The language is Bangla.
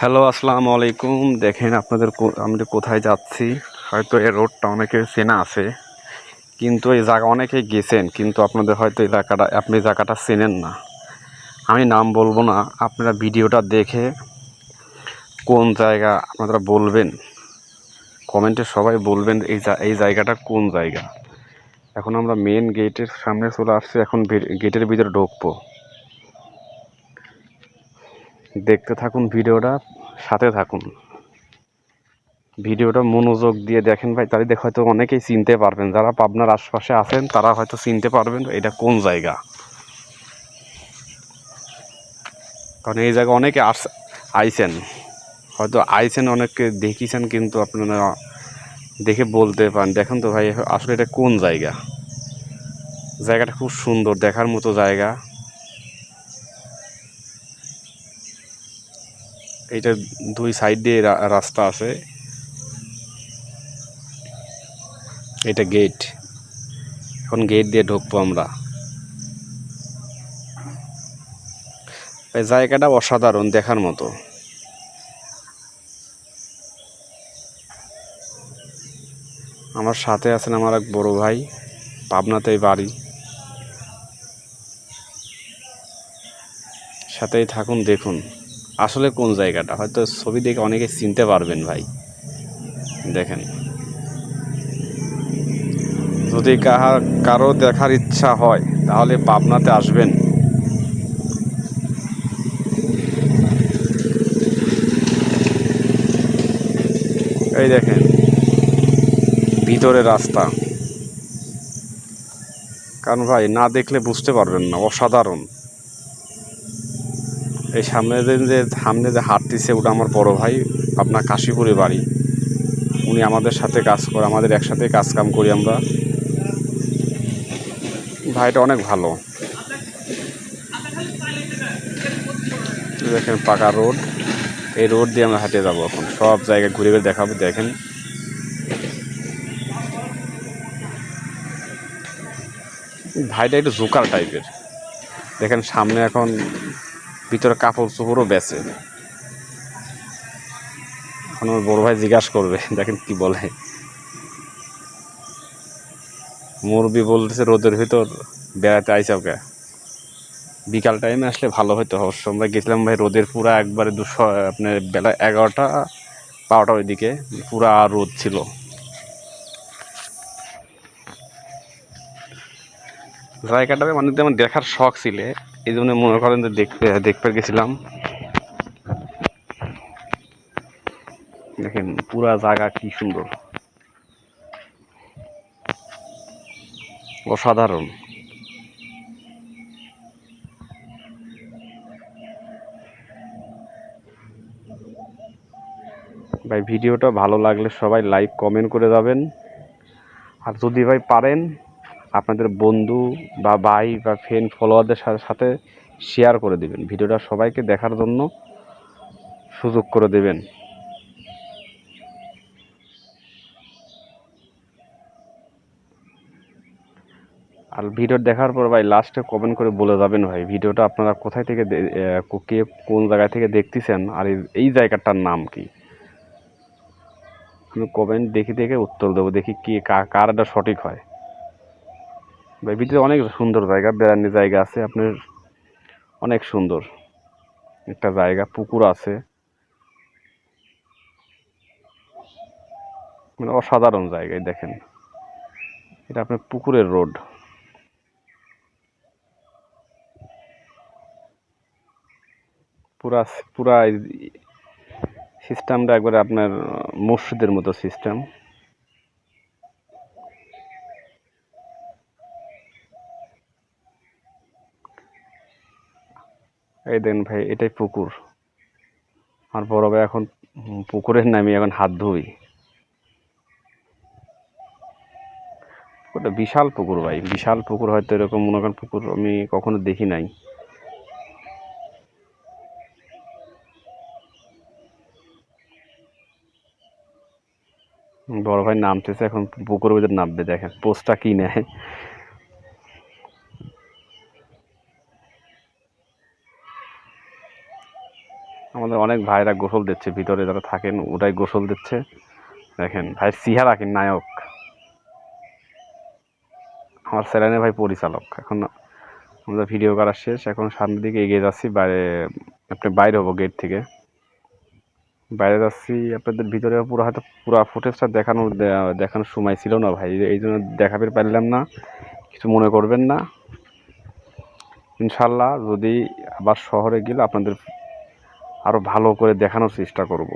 হ্যালো আসসালামু আলাইকুম। দেখেন আপনাদের আমরা কোথায় যাচ্ছি, হয়তো এই রোডটা অনেকের চেনা আছে, কিন্তু এই জায়গা অনেকে গেছেন, কিন্তু আপনাদের হয়তো এলাকাটা আপনি জায়গাটা চেনেন না। আমি নাম বলব না, আপনারা ভিডিওটা দেখে কোন জায়গা আপনারা বলবেন? কমেন্টে সবাই বলবেন এই এই জায়গাটা কোন জায়গা। এখন আমরা মেন গেটের সামনে চলে আসছি, এখন গেটের ভিতরে ঢুকবো। দেখতে থাকুন ভিডিওটা, সাথে থাকুন। ভিডিওটা মনোযোগ দিয়ে দেখেন ভাই, তাহলে দেখ হয়তো অনেকেই চিনতে পারবেন। যারা পাবনার আশপাশে আছেন, তারা হয়তো চিনতে পারবেন এটা কোন জায়গা। কারণ এই জায়গা অনেকে আস, আইছেন। হয়তো আইছেন, অনেককে দেখিছেন, কিন্তু আপনারা দেখে বলতে পারেন। দেখেন তো ভাই, আসলে এটা কোন জায়গা? জায়গাটা খুব সুন্দর, দেখার মতো জায়গা। এইটা দুই সাইড দিয়ে রাস্তা আছে। এটা গেট এখন গেট দিয়ে ঢুকবো আমরা। জায়গাটা অসাধারণ দেখার মতো। আমার সাথে আছেন আমার এক বড় ভাই, পাবনাতেই বাড়ি। সাথেই থাকুন, দেখুন। আসলে কোন জায়গাটা? হয়তো ছবি দেখে অনেকে চিনতে পারবেন ভাই। দেখেন। যদি কাহা, কারও দেখার ইচ্ছা হয়, তাহলে পাবনাতে আসবেন। এই দেখেন। ভিতরে রাস্তা। কারণ ভাই, না দেখলে বুঝতে পারবেন না। অসাধারণ। এই সামনে দিন যে সামনে যে হাঁটতেছে ওটা আমার বড় ভাই, আপনার কাশীপুরে বাড়ি। উনি আমাদের সাথে কাজ করে, আমাদের একসাথে কাজ কাম করি আমরা। ভাইটা অনেক ভালো। দেখেন পাকা রোড। এই রোড দিয়ে আমরা হাঁটে যাব এখন। সব জায়গায় ঘুরে ঘুরে দেখাবো, দেখেন। ভাইটা একটু জোকার টাইপের। দেখেন সামনে এখন ভিতরে কাপড় চোপড়ও বেচে। এখন আমার বড় ভাই জিজ্ঞাসা করবে, দেখেন কি বলে। মুরবি বলতেছে, রোদের ভিতর বেড়াতে আইসা ওকে বিকাল টাইমে আসলে ভালো হতো অবশ্য আমরা গেছিলাম ভাই রোদের পুরা একবারে দুশো আপনার বেলা এগারোটা, বারোটা ওইদিকে। পুরা রোদ ছিল। জায়গাটা মানে দেখার শখ ছিল। এই জন্য মনে করেন যে দেখতে দেখতে গেছিলাম। দেখেন পুরা জায়গা কি সুন্দর। অসাধারণ। ভাই, ভিডিওটা ভালো লাগলে সবাই লাইক, কমেন্ট করে যাবেন। আর যদি ভাই পারেন আপনাদের বন্ধু বা ভাই বা ফ্রেন্ড ফলোয়ারদের সাথে শেয়ার করে দেবেন। ভিডিওটা সবাইকে দেখার জন্য সুযোগ করে দেবেন। আর ভিডিও দেখার পর ভাই লাস্টে কমেন্ট করে বলে যাবেন ভাই, ভিডিওটা আপনারা কোথায় থেকে কে কোন জায়গা থেকে দেখতেছেন আর এই- জায়গাটার নাম কি? আমি কমেন্ট দেখে দেখে উত্তর দেবো, দেখি কি, কা- কার এটা সঠিক হয়। ভাই, ভিতরে অনেক সুন্দর জায়গা, বেড়ানোর জায়গা আছে, আপনার অনেক সুন্দর। একটা জায়গা, পুকুর আছে। মানে অসাধারণ জায়গায় দেখেন। এটা আপনার পুকুরের রোড। পুরা পুরা সিস্টেমটা একবারে আপনার মসজিদের মতো সিস্টেম এই দেখেন ভাই, এটাই পুকুর। আর বড় ভাই এখন পুকুরের নামে, এখন হাত ধুই। ওটা বিশাল পুকুর ভাই, বিশাল পুকুর হয়তো এরকম, মনে করেন পুকুর আমি কখনো দেখি নাই। বড় ভাই নামতেছে, এখন পুকুরের ভিতর নামবে, দেখেন, পোস্টটা কি নেয়। আমাদের অনেক ভাইরা গোসল দিচ্ছে, ভিতরে যারা থাকেন ওটাই গোসল দিচ্ছে। দেখেন, ভাই সিহারা কি নায়ক? আমার স্যালানে ভাই পরিচালক। এখন আমাদের ভিডিও করা শেষ, এখন সামনের দিকে এগিয়ে যাচ্ছি, বাইরে, আপনি বাইরে হব গেট থেকে। বাইরে যাচ্ছি, আপনাদের ভিতরে পুরো হয়তো পুরো ফুটেজটা দেখানোর দেখানোর সময় ছিল না ভাই, এই জন্য দেখাতে পারলাম না। কিছু মনে করবেন না। ইনশাল্লাহ যদি আবার শহরে গেলে আপনাদের আরও ভালো করে দেখানোর চেষ্টা করব।